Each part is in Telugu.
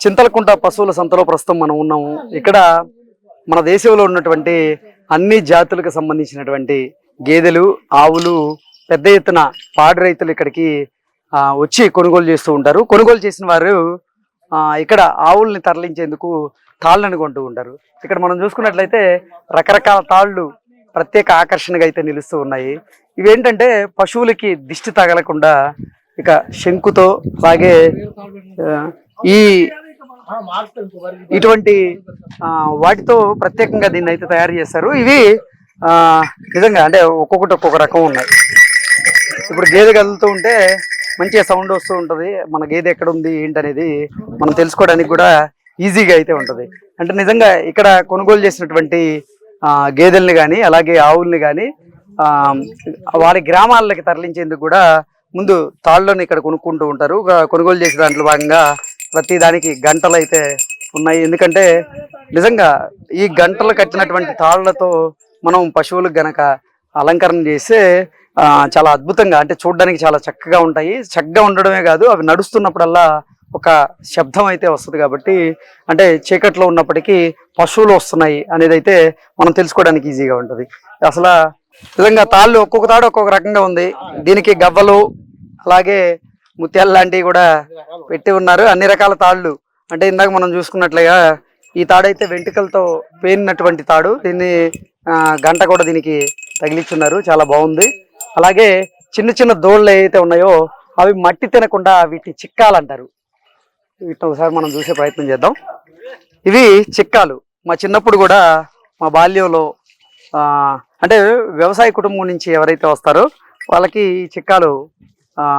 చింతలకుంట పశువుల సంతలో ప్రస్తుతం మనం ఉన్నాము. ఇక్కడ మన దేశంలో ఉన్నటువంటి అన్ని జాతులకు సంబంధించినటువంటి గేదెలు ఆవులు పెద్ద ఎత్తున పాడి రైతులు ఇక్కడికి వచ్చి కొనుగోలు చేస్తూ ఉంటారు. కొనుగోలు చేసిన వారు ఇక్కడ ఆవుల్ని తరలించేందుకు తాళ్ళని కొంటూ ఉంటారు. ఇక్కడ మనం చూసుకున్నట్లయితే రకరకాల తాళ్ళు ప్రత్యేక ఆకర్షణగా అయితే నిలుస్తూ ఉన్నాయి. ఇవేంటంటే పశువులకి దిష్టి తగలకుండా ఇక శంకుతో అలాగే ఈ ఇటువంటి వాటితో ప్రత్యేకంగా దీన్ని అయితే తయారు చేస్తారు ఇవి ఆ, నిజంగా అంటే ఒక్కొక్కటి ఒక్కొక్క రకం ఉన్నాయి. ఇప్పుడు గేదె కదులుతూ ఉంటే మంచిగా సౌండ్ వస్తూ ఉంటుంది. మన గేదె ఎక్కడ ఉంది ఏంటనేది మనం తెలుసుకోవడానికి కూడా ఈజీగా అయితే ఉంటుంది. అంటే నిజంగా ఇక్కడ కొనుగోలు చేసినటువంటి గేదెల్ని కానీ అలాగే ఆవుల్ని కానీ వారి గ్రామాలకి తరలించేందుకు కూడా ముందు తాళ్ళని ఇక్కడ కొనుక్కుంటూ ఉంటారు. కొనుగోలు చేసే దాంట్లో భాగంగా ప్రతి దానికి గంటలు అయితే ఉన్నాయి. ఎందుకంటే నిజంగా ఈ గంటలు కట్టినటువంటి తాళ్ళతో మనం పశువులకు గనక అలంకరణ చేస్తే చాలా అద్భుతంగా అంటే చూడడానికి చాలా చక్కగా ఉంటాయి. చక్కగా ఉండడమే కాదు అవి నడుస్తున్నప్పుడల్లా ఒక శబ్దం అయితే వస్తుంది కాబట్టి అంటే చీకట్లో ఉన్నప్పటికీ పశువులు వస్తున్నాయి అనేది అయితే మనం తెలుసుకోవడానికి ఈజీగా ఉంటుంది. అసలు నిజంగా తాళ్ళు ఒక్కొక్క తాడు ఒక్కొక్క రకంగా ఉంది. దీనికి గవ్వలు అలాగే ముత్యాలు లాంటివి కూడా పెట్టి ఉన్నారు. అన్ని రకాల తాళ్ళు. అంటే ఇందాక మనం చూసుకున్నట్లుగా ఈ తాడైతే వెంట్రుకలతో పేరినటువంటి తాడు. దీన్ని గంట కూడా దీనికి తగిలిచ్చున్నారు. చాలా బాగుంది. అలాగే చిన్న చిన్న దోళ్ళు ఏవైతే ఉన్నాయో అవి మట్టి తినకుండా వీటిని చిక్కాలంటారు. వీటిని ఒకసారి మనం చూసే ప్రయత్నం చేద్దాం. ఇవి చిక్కాలు. మా చిన్నప్పుడు కూడా మా బాల్యంలో అంటే వ్యవసాయ కుటుంబం నుంచి ఎవరైతే వస్తారో వాళ్ళకి ఈ చిక్కాలు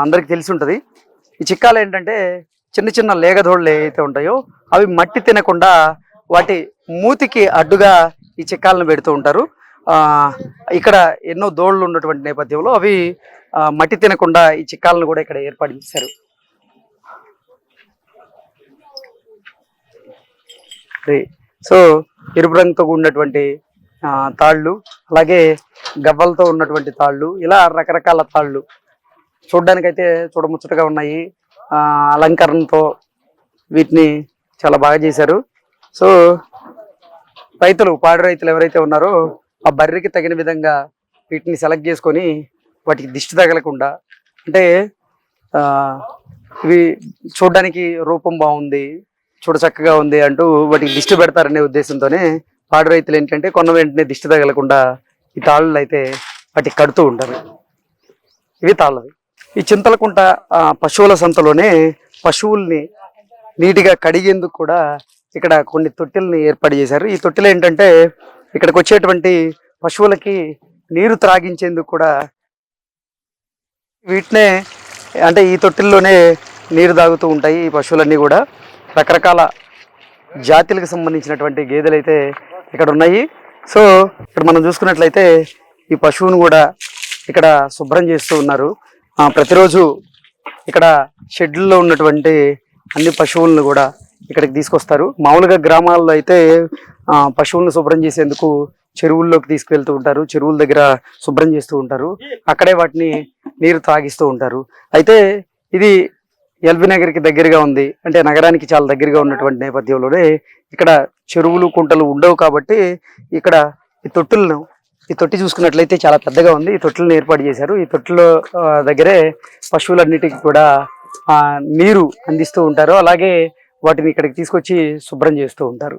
అందరికి తెలిసి ఉంటుంది ఈ చిక్కాలు ఏంటంటే చిన్న చిన్న లేగదోళ్ళు ఏవైతే ఉంటాయో అవి మట్టి తినకుండా వాటి మూతికి అడ్డుగా ఈ చిక్కాలను పెడుతూ ఉంటారు. ఇక్కడ ఎన్నో దోళ్ళు ఉన్నటువంటి నేపథ్యంలో అవి మట్టి తినకుండా ఈ చిక్కాలను కూడా ఇక్కడ ఏర్పాటు చేశారు సో ఎరుపు రంగుతో ఉన్నటువంటి తాళ్ళు అలాగే గవ్వలతో ఉన్నటువంటి తాళ్ళు ఇలా రకరకాల తాళ్ళు చూడ్డానికైతే చూడముచ్చటగా ఉన్నాయి. అలంకరణతో వీటిని చాలా బాగా చేశారు. సో రైతులు పాడి రైతులు ఎవరైతే ఉన్నారో ఆ బర్రెకి తగిన విధంగా వీటిని సెలెక్ట్ చేసుకొని వాటికి దిష్టి తగలకుండా అంటే ఇవి చూడడానికి రూపం బాగుంది చూడ చక్కగా ఉంది అంటూ వాటికి దిష్టి పెడతారనే ఉద్దేశంతోనే పాడి రైతులు ఏంటంటే కొన్న వెంటనే దిష్టి తగలకుండా ఈ తాళ్ళు అయితే వాటికి కడుతూ ఉంటారు. ఇవి తాళ్ళవి. ఈ చింతలకుంట పశువుల సంతలోనే పశువుల్ని నీటిగా కడిగేందుకు కూడా ఇక్కడ కొన్ని తొట్టెల్ని ఏర్పాటు చేశారు. ఈ తొట్టెలు ఏంటంటే ఇక్కడికి వచ్చేటువంటి పశువులకి నీరు త్రాగించేందుకు కూడా వీటినే అంటే ఈ తొట్టెల్లోనే నీరు తాగుతూ ఉంటాయి ఈ పశువులన్నీ కూడా. రకరకాల జాతులకు సంబంధించినటువంటి గేదెలు అయితే ఇక్కడ ఉన్నాయి. సో ఇక్కడ మనం చూసుకున్నట్లయితే ఈ పశువును కూడా ఇక్కడ శుభ్రం చేస్తూ ఉన్నారు. ప్రతిరోజు ఇక్కడ షెడ్యూల్లో ఉన్నటువంటి అన్ని పశువులను కూడా ఇక్కడికి తీసుకొస్తారు. మామూలుగా గ్రామాల్లో అయితే పశువులను శుభ్రం చేసేందుకు చెరువుల్లోకి తీసుకువెళ్తూ ఉంటారు. చెరువుల దగ్గర శుభ్రం చేస్తూ ఉంటారు. అక్కడే వాటిని నీరు తాగిస్తూ ఉంటారు. అయితే ఇది ఎల్బీ నగర్కి దగ్గరగా ఉంది. అంటే నగరానికి చాలా దగ్గరగా ఉన్నటువంటి నేపథ్యంలోనే ఇక్కడ చెరువులు కుంటలు ఉండవు కాబట్టి ఇక్కడ ఈ తొట్టులను ఈ తొట్టి చూసుకున్నట్లయితే చాలా పెద్దగా ఉంది. ఈ తొట్టులను ఏర్పాటు చేశారు. ఈ తొట్టుల దగ్గరే పశువులన్నిటికీ కూడా ఆ, నీరు అందిస్తూ ఉంటారు. అలాగే వాటిని ఇక్కడికి తీసుకొచ్చి శుభ్రం చేస్తూ ఉంటారు.